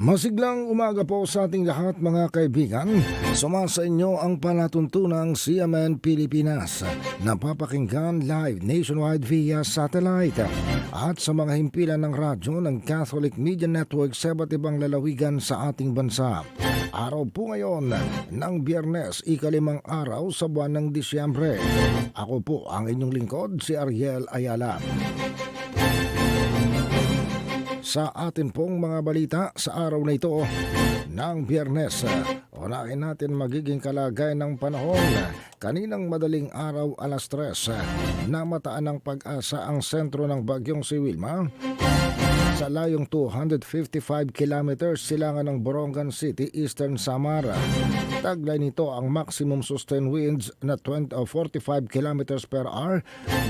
Masiglang umaga po sa ating lahat mga kaibigan. Sumasa inyo ang palatuntunang CMN Pilipinas. Napapakinggan live nationwide via satellite. At sa mga himpilan ng radyo ng Catholic Media Network sa iba't ibang lalawigan sa ating bansa. Araw po ngayon ng biyernes, ikalimang araw sa buwan ng Disyembre. Ako po ang inyong lingkod, si Ariel Ayala. Sa atin pong mga balita sa araw na ito ng biyernes, unahin natin magiging kalagay ng panahon. Kaninang madaling araw alas 3, namataan ng pag-asa ang sentro ng bagyong si Wilma sa layong 255 kilometers silangan ng Borongan City, Eastern Samara. Taglay nito ang maximum sustained winds na 20 o 45 kilometers per hour.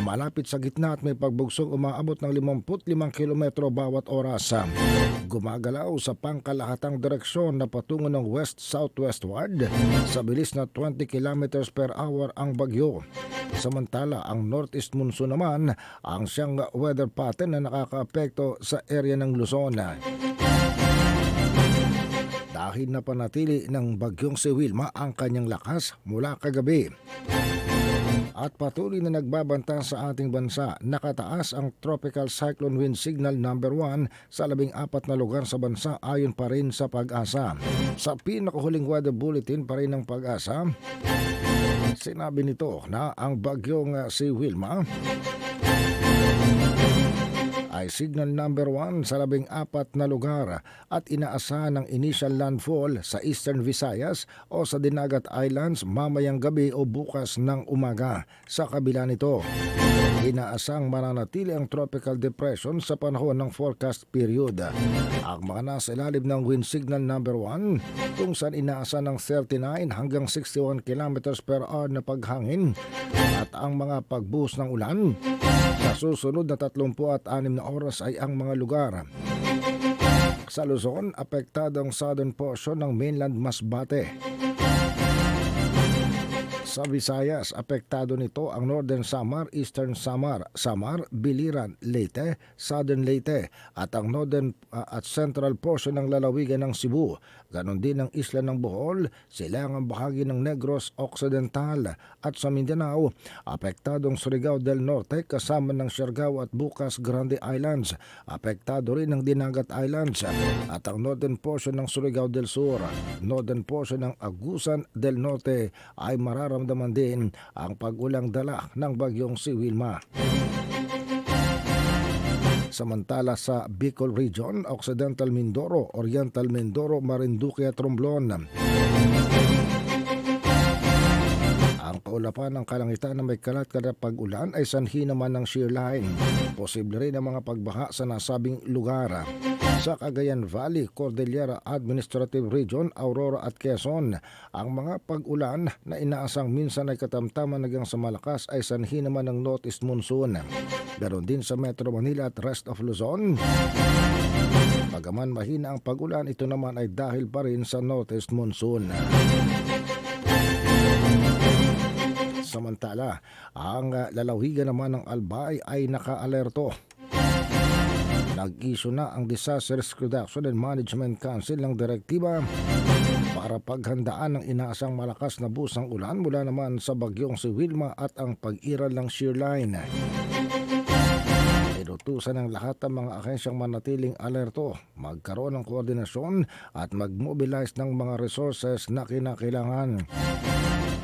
Malapit sa gitna at may pagbugsong umaabot ng 55 kilometro bawat oras. Gumagalaw sa pangkalahatang direksyon na patungo ng west-southwestward sa bilis na 20 kilometers per hour ang bagyo. Samantala, ang northeast monsoon naman ang siyang weather pattern na nakakaapekto sa area ng Luzon. Dahil na panatili ng bagyong si Wilma ang kanyang lakas mula kagabi. At patuloy na nagbabanta sa ating bansa, nakataas ang Tropical Cyclone Wind Signal number 1 sa labing apat na lugar sa bansa ayon pa rin sa pag-asa. Sa pinakahuling weather bulletin pa rin ng pag-asa, sinabi nito na ang bagyong uh, si Wilma ay signal number 1 sa labing apat na lugar at inaasahan ng initial landfall sa Eastern Visayas o sa Dinagat Islands mamayang gabi o bukas ng umaga. Sa kabila nito, inaasang mananatili ang tropical depression sa panahon ng forecast period. Ang mga nasa ilalim ng wind signal number 1 kung saan inaasa ng 39 hanggang 61 kilometers per hour na paghangin at ang mga pagbuhos ng ulan sa susunod na 36 na oras ay ang mga lugar. Sa Luzon, apektado ang southern portion ng mainland Masbate. Sa Visayas, apektado nito ang Northern Samar, Eastern Samar, Samar, Biliran, Leyte, Southern Leyte at ang Northern uh, at Central portion ng lalawigan ng Cebu. Ganon din ang isla ng Bohol, silangang bahagi ng Negros Occidental at sa Mindanao, apektado ang Surigao del Norte kasama ng Siargao at Bukas Grande Islands. Apektado rin ang Dinagat Islands at ang northern portion ng Surigao del Sur. Northern portion ng Agusan del Norte ay mararamdaman din ang pag-ulang dala ng bagyong si Wilma. Samantala sa Bicol Region, Occidental Mindoro, Oriental Mindoro, Marinduque at Romblon. Ang kaulapan ng kalangitan na may kalat kada pag-ulan ay sanhi naman ng shear line. Posible rin ang mga pagbaha sa nasabing lugar. Sa Cagayan Valley, Cordillera Administrative Region, Aurora at Quezon, ang mga pag-ulan na inaasang minsan ay katamtaman nagang sa malakas ay sanhi naman ng northeast monsoon. Ganon din sa Metro Manila at rest of Luzon. Pagaman mahina ang pag-ulan, ito naman ay dahil pa rin sa northeast monsoon. Samantala, ang uh, lalawigan naman ng Albay ay naka-alerto. Nag-issue na ang Disaster Risk Reduction and Management Council ng direktiba para paghandaan ng inaasang malakas na busang ulan mula naman sa bagyong si Wilma at ang pag-iral ng shear line. Inutusan ng lahat ng mga ahensyang manatiling alerto, magkaroon ng koordinasyon at mag-mobilize ng mga resources na kinakailangan.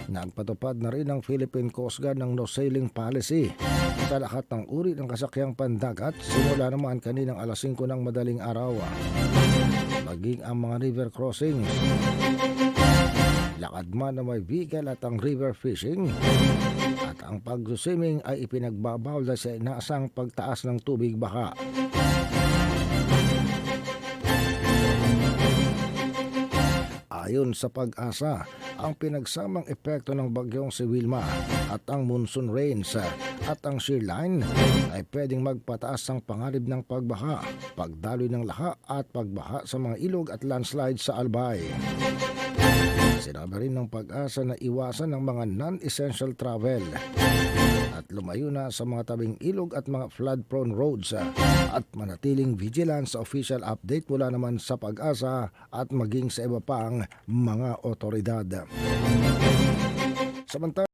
Nagpatupad na rin ang Philippine Coast Guard ng no sailing policy sa lahat ng uri ng kasakyang pandagat simula naman kaninang alas 5 ng madaling araw. Maging ang mga river crossings, lakad man na may vehicle at ang river fishing at ang pag-swimming ay ipinagbabawal sa inaasang pagtaas ng tubig baha. Ayon sa pag-asa, ang pinagsamang epekto ng bagyong si Wilma at ang monsoon rains at ang shear line ay pwedeng magpataas ng panganib ng pagbaha, pagdaloy ng laha at pagbaha sa mga ilog at landslide sa Albay. Sinabi rin ng pag-asa na iwasan ng mga non-essential travel at lumayo na sa mga tabing ilog at mga flood-prone roads at manatiling vigilance sa official update mula naman sa pag-asa at maging sa iba pang mga otoridad. Samantala,